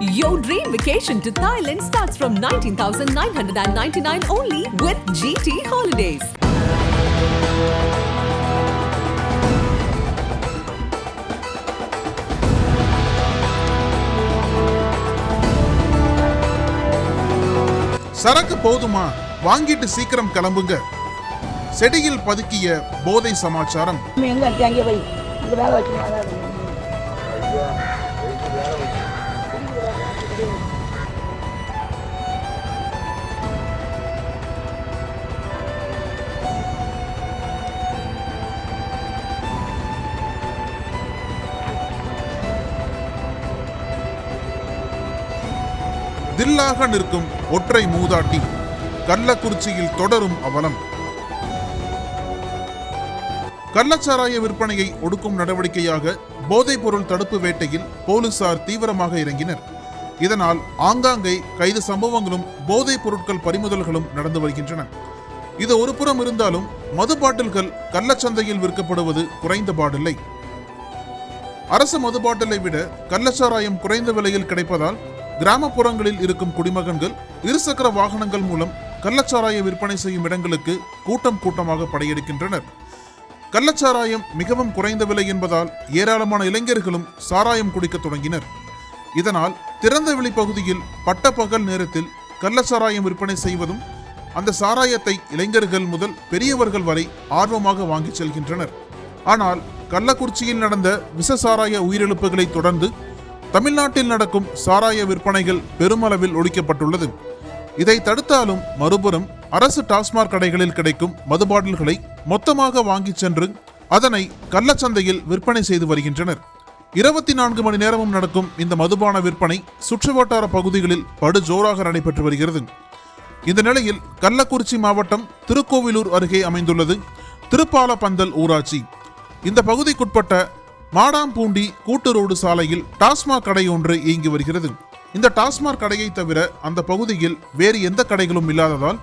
Your dream vacation to Thailand starts from 19,999 only with GT Holidays. சரக்கு போதுமா? வாங்கிட்டு சீக்கிரம் கிளம்புங்க. செடியில் பதுக்கிய போதை சமாச்சாரம். எங்க அங்கே போய் இங்க வேலை வச்சு தில்லாக நிற்கும் ஒற்றை மூதாட்டி கள்ளக்குறிச்சியில் தொடரும் அவலம். கள்ளச்சாராய விற்பனையை ஒடுக்கும் நடவடிக்கையாக போதைப் பொருள் தடுப்பு வேட்டையில் போலீசார் தீவிரமாக இறங்கினர். இதனால் ஆங்காங்கே கைது சம்பவங்களும் போதைப் பொருட்கள் பறிமுதல்களும் நடந்து வருகின்றன. இது ஒரு புறம் இருந்தாலும் மது பாட்டில்கள் கள்ளச்சந்தையில் விற்கப்படுவது குறைந்த பாடில்லை. அரசு மது பாட்டிலை விட கள்ளச்சாராயம் குறைந்த விலையில் கிடைப்பதால் கிராமப்புறங்களில் இருக்கும் குடிமகன்கள் இருசக்கர வாகனங்கள் மூலம் கள்ளச்சாராய விற்பனை செய்யும் இடங்களுக்கு கூட்டம் கூட்டமாக படையெடுக்கின்றனர். கள்ளச்சாராயம் மிகவும் குறைந்த விலை என்பதால் ஏராளமான இளைஞர்களும் சாராயம் குடிக்கத் தொடங்கினர். இதனால் திறந்தவெளி பகுதியில் பட்ட பகல் நேரத்தில் கள்ளச்சாராயம் விற்பனை செய்வதும் அந்த சாராயத்தை இளைஞர்கள் முதல் பெரியவர்கள் வரை ஆர்வமாக வாங்கிச் செல்கின்றனர். ஆனால் கள்ளக்குறிச்சியில் நடந்த விச சாராய உயிரிழப்புகளை தொடர்ந்து தமிழ்நாட்டில் நடக்கும் சாராய விற்பனைகள் பெருமளவில் ஒழிக்கப்பட்டுள்ளது. இதை தடுத்தாலும் மறுபுறம் அரசு டாஸ்மாக் கடைகளில் கிடைக்கும் மது பாட்டில்களை மொத்தமாக வாங்கிச் சென்று அதனை கள்ளச்சந்தையில் விற்பனை செய்து வருகின்றனர். இருபத்தி நான்கு மணி நேரமும் நடக்கும் இந்த மதுபான விற்பனை சுற்றுவட்டார பகுதிகளில் படு ஜோராக நடைபெற்று வருகிறது. இந்த நிலையில் கள்ளக்குறிச்சி மாவட்டம் திருக்கோவிலூர் அருகே அமைந்துள்ளது திருப்பாலப்பந்தல் ஊராட்சி. இந்த பகுதிக்குட்பட்ட மாடாம்பூண்டி கூட்டுரோடு சாலையில் டாஸ்மாக் கடை ஒன்று இயங்கி வருகிறது. இந்த டாஸ்மாக் கடையை தவிர அந்த பகுதியில் வேறு எந்த கடைகளும் இல்லாததால்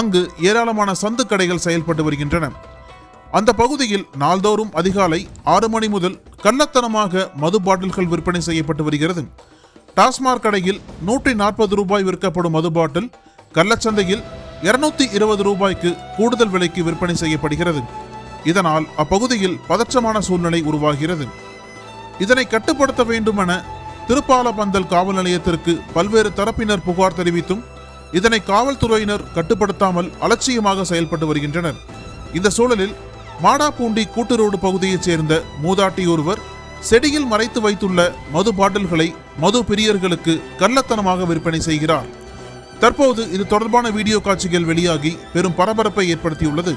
அங்கு ஏராளமான சந்து கடைகள் செயல்பட்டு வருகின்றன. அந்த பகுதியில் நாள்தோறும் அதிகாலை ஆறு மணி முதல் கள்ளத்தனமாக மது பாட்டில்கள் விற்பனை செய்யப்பட்டு வருகிறது. டாஸ்மாக் கடையில் நூற்றி நாற்பது ரூபாய் விற்கப்படும் மது பாட்டில் கள்ளச்சந்தையில் இருநூத்தி இருபது ரூபாய்க்கு கூடுதல் விலைக்கு விற்பனை செய்யப்படுகிறது. இதனால் அப்பகுதியில் பதற்றமான சூழ்நிலை உருவாகிறது. இதனை கட்டுப்படுத்த வேண்டுமென திருப்பாலபந்தல் காவல் நிலையத்திற்கு பல்வேறு தரப்பினர் புகார் தெரிவித்தும் இதனை காவல்துறையினர் கட்டுப்படுத்தாமல் அலட்சியமாக செயல்பட்டு வருகின்றனர். இந்த சூழலில் மாடாப்பூண்டி கூட்டுரோடு பகுதியைச் சேர்ந்த மூதாட்டி ஒருவர் செடியில் மறைத்து வைத்துள்ள மது பாட்டில்களை மது பிரியர்களுக்கு கள்ளத்தனமாக விற்பனை செய்கிறார். தற்போது இது தொடர்பான வீடியோ காட்சிகள் வெளியாகி பெரும் பரபரப்பை ஏற்படுத்தியுள்ளது.